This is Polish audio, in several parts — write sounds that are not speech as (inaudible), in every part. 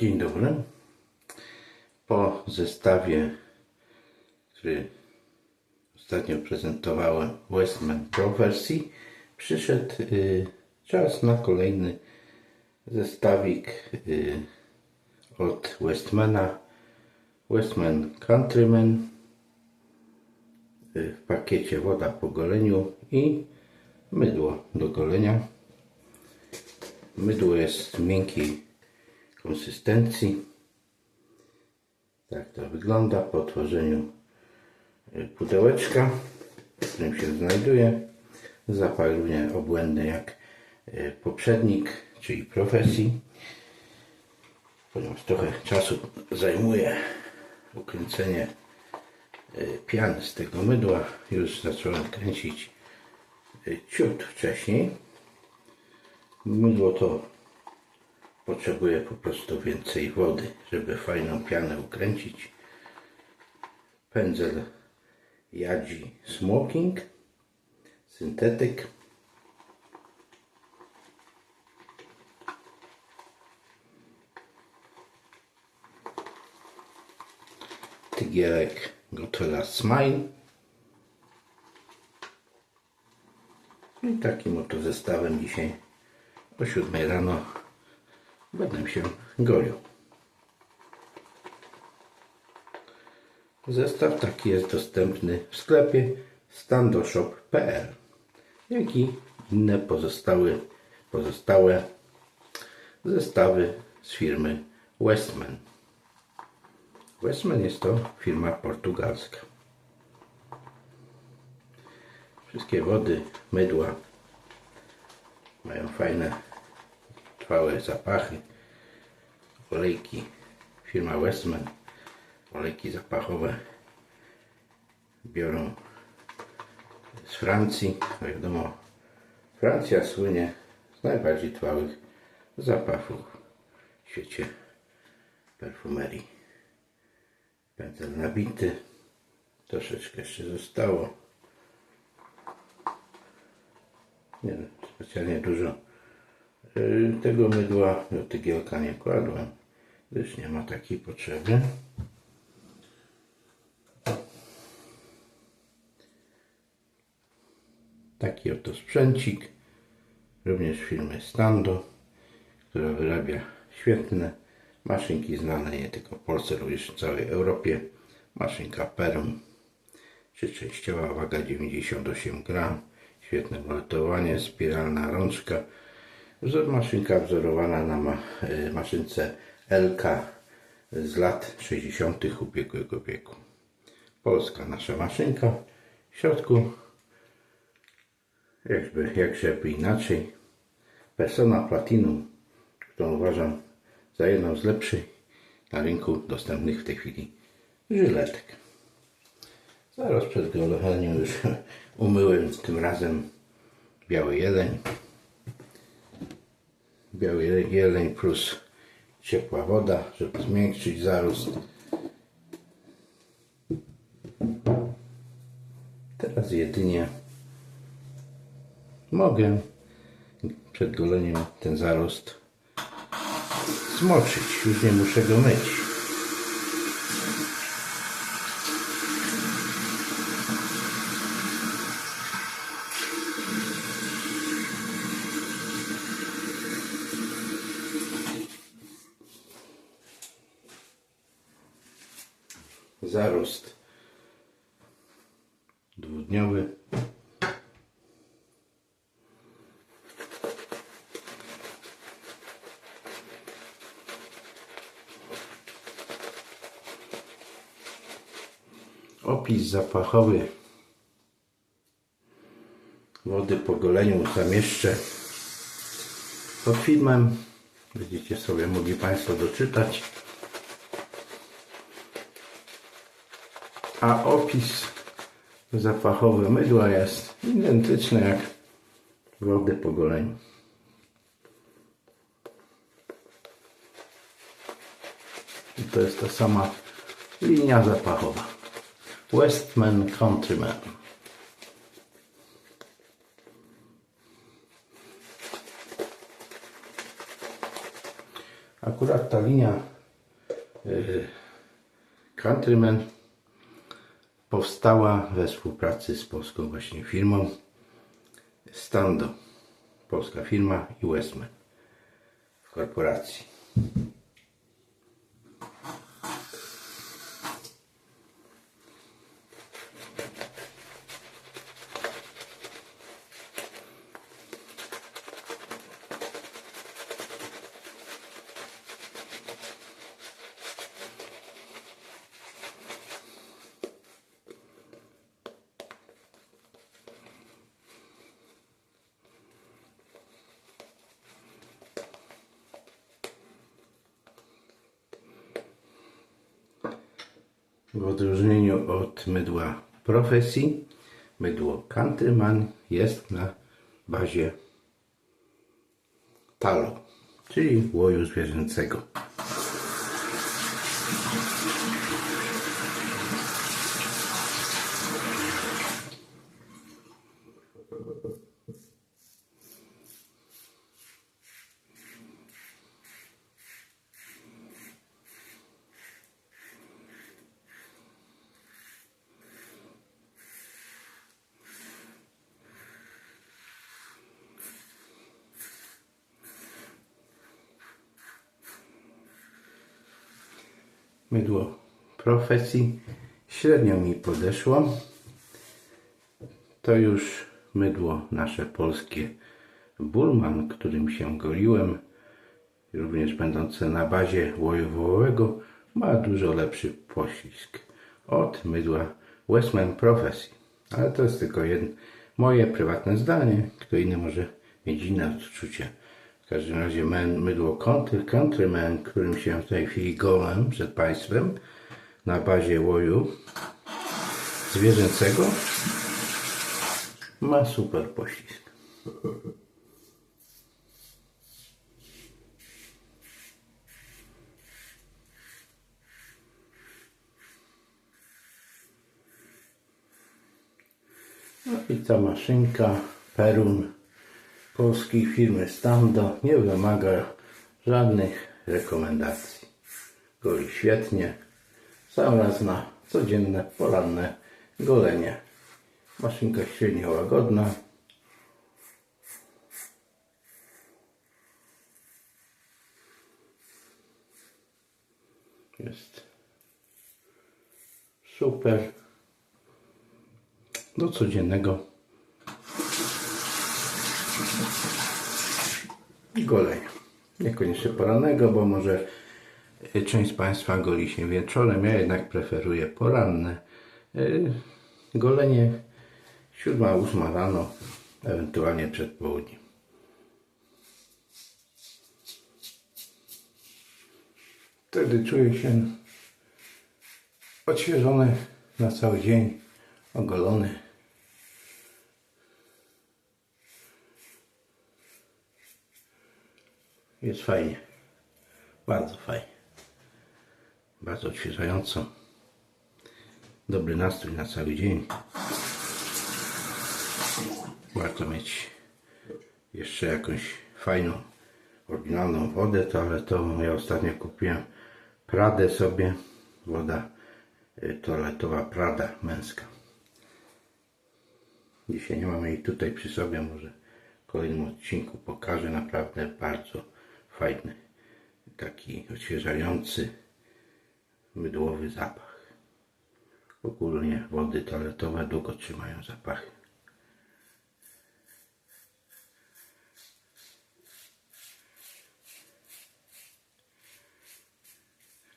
Dzień dobry. Po zestawie, który ostatnio prezentowałem Westman Pro wersji, przyszedł y, czas na kolejny zestawik y, od Westmana Westman Countryman y, w pakiecie woda po goleniu i mydło do golenia. Mydło jest miękkiej konsystencji. Tak to wygląda po otworzeniu y, pudełeczka, w którym się znajduje. Zapach równie obłędny jak y, poprzednik, czyli profesji. Ponieważ trochę czasu zajmuje ukręcenie y, piany z tego mydła, już zacząłem kręcić ciut wcześniej. Mydło to potrzebuje po prostu więcej wody, żeby fajną pianę ukręcić. Pędzel Yadzi Smoking, syntetyk. Tygielek Gotola Smile. I takim oto zestawem dzisiaj o 7 rano będę się golił. Zestaw taki jest dostępny w sklepie standoshop.pl jak i inne pozostałe, pozostałe zestawy z firmy Westman. Westman jest to firma portugalska. Wszystkie wody, mydła mają fajne, trwałe zapachy. Olejki firma Westman, olejki zapachowe biorą z Francji. No wiadomo, Francja słynie z najbardziej trwałych zapachów w świecie perfumerii. Pędzel nabity, troszeczkę jeszcze zostało. Nie specjalnie dużo tego mydła do tygielka nie kładłem, gdyż nie ma takiej potrzeby. Taki oto sprzęcik, również firmy Stando, która wyrabia świetne maszynki znane nie tylko w Polsce, również w całej Europie. Maszynka Perm, trzyczęściowa, waga 98 gram, świetne moletowanie, spiralna rączka. Maszynka wzorowana na y, maszynce LK z lat 60. ubiegłego wieku. Polska nasza maszynka. W środku, jakby, jak żeby inaczej, Persona Platinum, którą uważam za jedną z lepszych na rynku dostępnych w tej chwili żyletek. Zaraz przed goleniem już (laughs) umyłem tym razem biały jeleń. Biały jeleń plus ciepła woda, żeby zmiękczyć zarost. Teraz jedynie mogę przed goleniem ten zarost zmoczyć. Już nie muszę go myć. Zarost dwudniowy. Opis zapachowy wody po goleniu zamieszczę pod filmem. Będziecie sobie mogli Państwo doczytać. A opis zapachowy mydła jest identyczny jak wody po goleniu. I to jest ta sama linia zapachowa. Westman Countryman. Akurat ta linia y, Countryman powstała we współpracy z polską właśnie firmą Stando. Polska firma i Westman w korporacji. W odróżnieniu od mydła profesji, mydło Countryman jest na bazie talo, czyli łoju zwierzęcego. Mydło profesji średnio mi podeszło. To już mydło nasze polskie Bullman, którym się goliłem, również będące na bazie łoju wołowego, ma dużo lepszy poślizg od mydła Westman Profesji. Ale to jest tylko jedno moje prywatne zdanie, kto inny może mieć inne odczucie. W każdym razie men, mydło Country, Countryman, którym się w tej chwili golem przed Państwem na bazie łoju zwierzęcego ma super poślizg. No i ta maszynka Perun polskiej firmy Stando nie wymaga żadnych rekomendacji. Goli świetnie. Sam raz na codzienne poranne golenie. Maszynka średnio łagodna. Jest super do codziennego golenia. Niekoniecznie porannego, bo może część z Państwa goli się wieczorem. Ja jednak preferuję poranne y, golenie 7-8 rano, ewentualnie przed południem. Wtedy czuję się odświeżony na cały dzień, ogolony. Jest fajnie. Bardzo fajnie. Bardzo odświeżająco. Dobry nastrój na cały dzień. Warto mieć jeszcze jakąś fajną, oryginalną wodę toaletową. Ja ostatnio kupiłem Pradę sobie. Woda y, toaletowa Prada męska. Dzisiaj nie mamy jej tutaj przy sobie. Może w kolejnym odcinku pokażę. Naprawdę bardzo fajny, taki odświeżający, mydłowy zapach. Ogólnie wody toaletowe długo trzymają zapachy.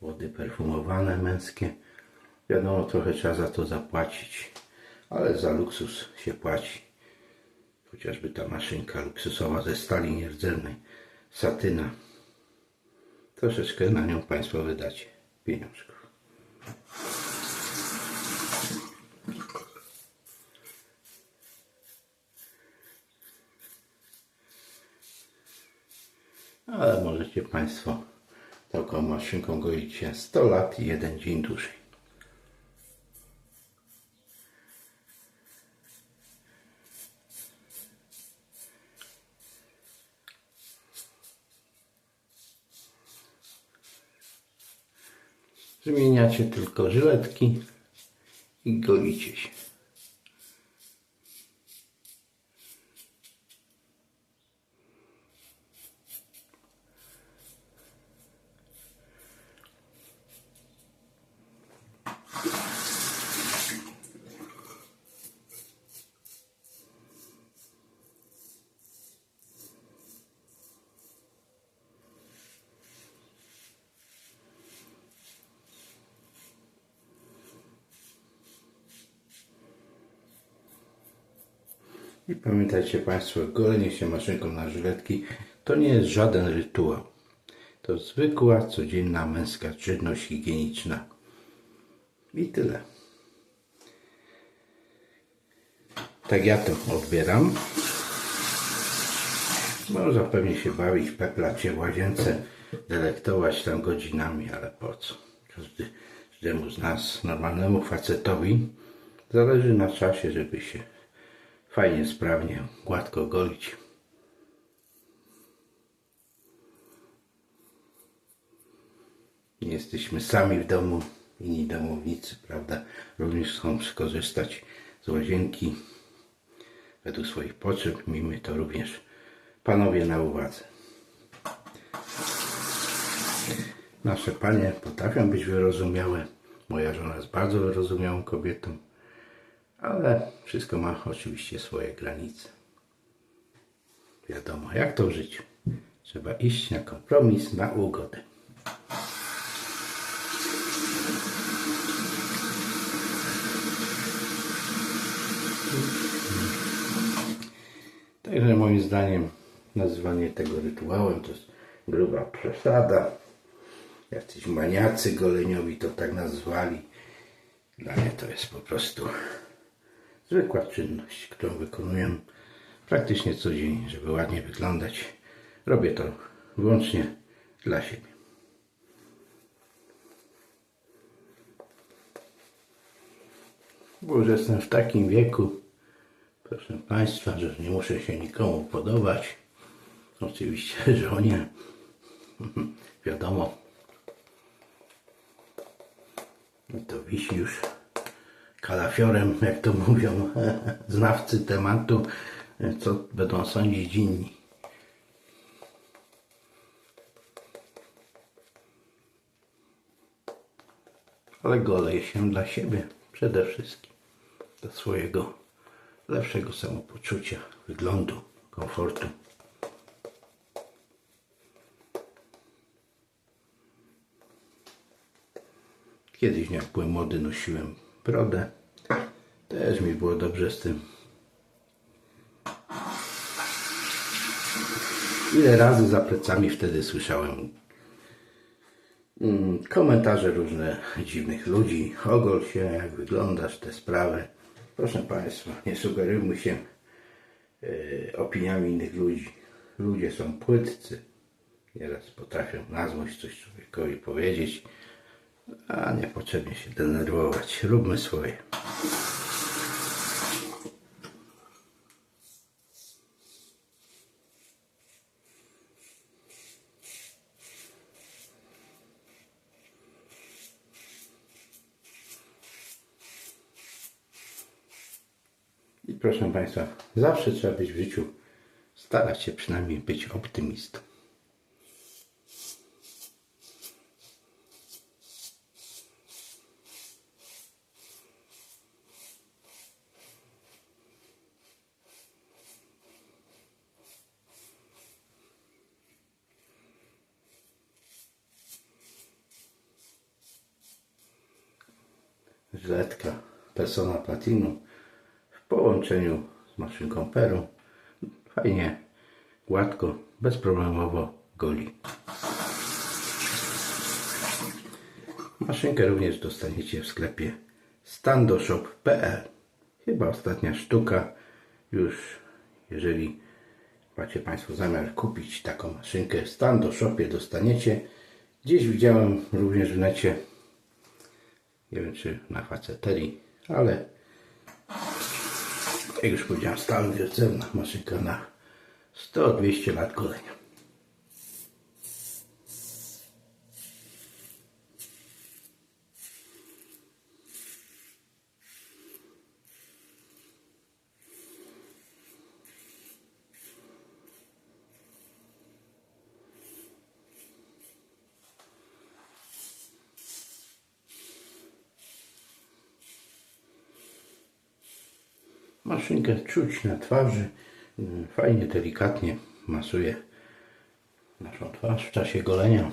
Wody perfumowane, męskie. Wiadomo, trochę trzeba za to zapłacić, ale za luksus się płaci. Chociażby ta maszynka luksusowa ze stali nierdzewnej, satyna. Troszeczkę na nią Państwo wydacie pieniążków. Ale możecie Państwo taką maszynką goić się 100 lat i jeden dzień dłużej. Zmieniacie tylko żyletki i golicie się. I pamiętajcie Państwo, golenie się maszynką na żyletki to nie jest żaden rytuał. To zwykła, codzienna męska czynność higieniczna. I tyle. Tak ja to odbieram. Można pewnie się bawić, peplać się w łazience, delektować tam godzinami, ale po co? Każdy, każdemu z nas, normalnemu facetowi, zależy na czasie, żeby się fajnie, sprawnie, gładko golić. Nie jesteśmy sami w domu, inni domownicy, prawda? Również chcą skorzystać z łazienki według swoich potrzeb. Miejmy to również panowie na uwadze. Nasze panie potrafią być wyrozumiałe. Moja żona jest bardzo wyrozumiałą kobietą, ale wszystko ma oczywiście swoje granice. Wiadomo, jak to w życiu. Trzeba iść na kompromis, na ugodę. Także moim zdaniem nazywanie tego rytuałem to jest gruba przesada. Jacyś maniacy goleniowi to tak nazwali. Dla mnie to jest po prostu zwykła czynność, którą wykonuję praktycznie codziennie, żeby ładnie wyglądać. Robię to wyłącznie dla siebie. Bo już jestem w takim wieku, proszę Państwa, że nie muszę się nikomu podobać. Oczywiście (laughs) żonie. Wiadomo. I to wisi już kalafiorem, jak to mówią (laughs) znawcy tematu, co będą sądzić inni. Ale goleję się dla siebie przede wszystkim. Dla swojego lepszego samopoczucia, wyglądu, komfortu. Kiedyś jak byłem młody nosiłem brodę. Też mi było dobrze z tym. Ile razy za plecami wtedy słyszałem mm, komentarze różne dziwnych ludzi. Ogol się, jak wyglądasz, te sprawy. Proszę Państwa, nie sugerujmy się e, opiniami innych ludzi. Ludzie są płytcy. Nieraz potrafią na złość coś człowiekowi powiedzieć, a niepotrzebnie się denerwować. Róbmy swoje. I proszę Państwa, zawsze trzeba być w życiu, starać się przynajmniej być optymistą. Żyletka Persona Platinum w połączeniu z maszynką Peru fajnie, gładko, bezproblemowo goli. Maszynkę również dostaniecie w sklepie standoshop.pl Chyba ostatnia sztuka już, jeżeli macie Państwo zamiar kupić taką maszynkę w Standoshopie dostaniecie. Gdzieś widziałem również w necie nie wiem czy na faceterii, ale jak już powiedziałem, stan wiercelna maszynka na 100-200 lat golenia. Maszynkę czuć na twarzy. Mm, Fajnie, delikatnie masuje naszą twarz w czasie golenia.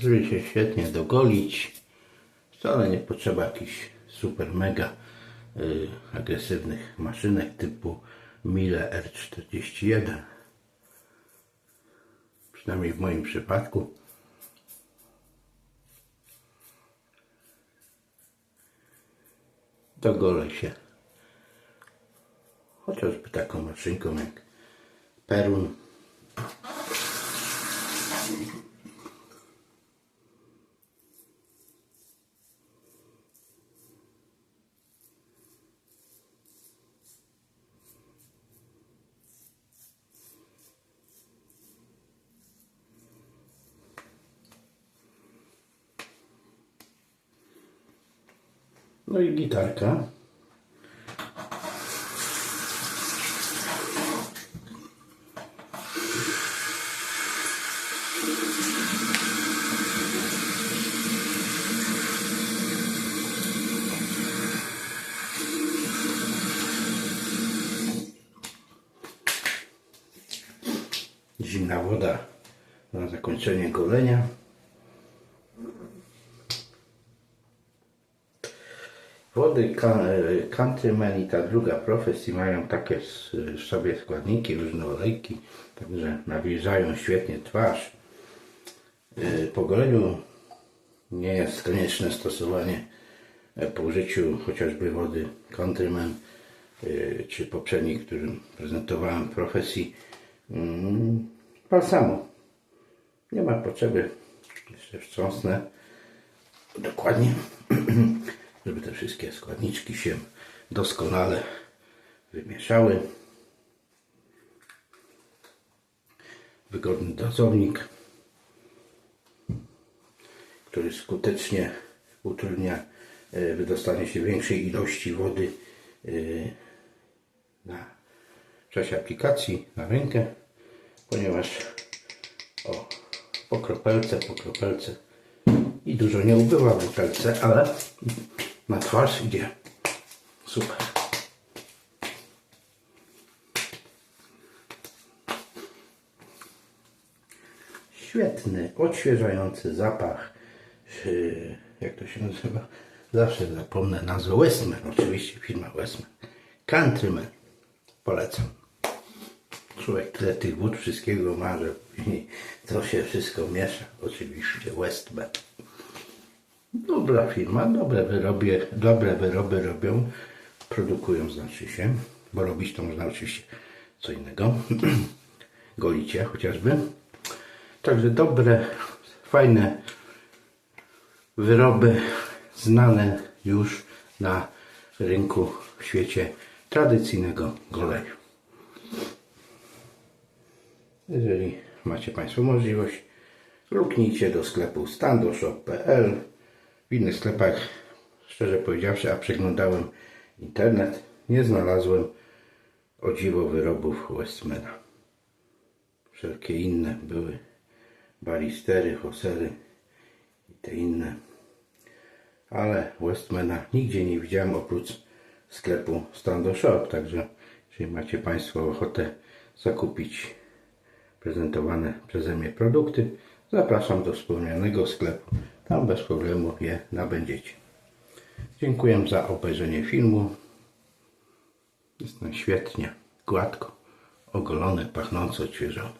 Zrobi się świetnie dogolić. Wcale nie potrzeba jakichś super mega y, agresywnych maszynek typu Miele R41. Przynajmniej w moim przypadku. Dogolę się chociażby taką maszynką jak Perun. No i gitarka. Zimna woda na zakończenie golenia. Wody Ka- e, i ta druga profesji mają takie w sobie składniki, różne olejki, także nawilżają świetnie twarz. E, Po goleniu nie jest konieczne stosowanie e, po użyciu chociażby wody Countryman czy poprzedniej, którym prezentowałem profesji mm, balsamu. Nie ma potrzeby, jeszcze wstrząsnę dokładnie, (clears throat) żeby te wszystkie składniczki się doskonale wymieszały. Wygodny dozownik, który skutecznie utrudnia e, wydostanie się większej ilości wody e, na, czasie aplikacji na rękę, ponieważ o, po kropelce, po kropelce i dużo nie ubywa w butelce, ale na twarz idzie super. Świetny, odświeżający zapach. Yy, Jak to się nazywa? Zawsze zapomnę nazwę. Westman, oczywiście firma Westman. Countryman. Polecam. Człowiek tyle tych wód wszystkiego ma, że później (laughs) to się wszystko miesza. Oczywiście Westman. Dobra firma, dobre wyroby, dobre wyroby robią, produkują znaczy się, bo robić to można oczywiście co innego, (clears throat) golicie chociażby. Także dobre, fajne wyroby, znane już na rynku w świecie tradycyjnego golenia. Jeżeli macie Państwo możliwość, luknijcie do sklepu standoshop.pl. W innych sklepach, szczerze powiedziawszy, a przeglądałem internet, nie znalazłem o dziwo wyrobów Westmana. Wszelkie inne były balistery, hosery i te inne. Ale Westmana nigdzie nie widziałem oprócz sklepu Stando Shop. Także jeżeli macie Państwo ochotę zakupić prezentowane przeze mnie produkty, zapraszam do wspomnianego sklepu. Tam bez problemu je nabędziecie. Dziękuję za obejrzenie filmu. Jestem świetnie, gładko, ogolony, pachnący, odświeżony.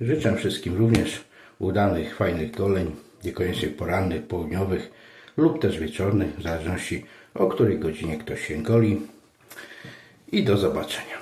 Życzę wszystkim również udanych, fajnych goleń, niekoniecznie porannych, południowych lub też wieczornych, w zależności o której godzinie ktoś się goli. I do zobaczenia.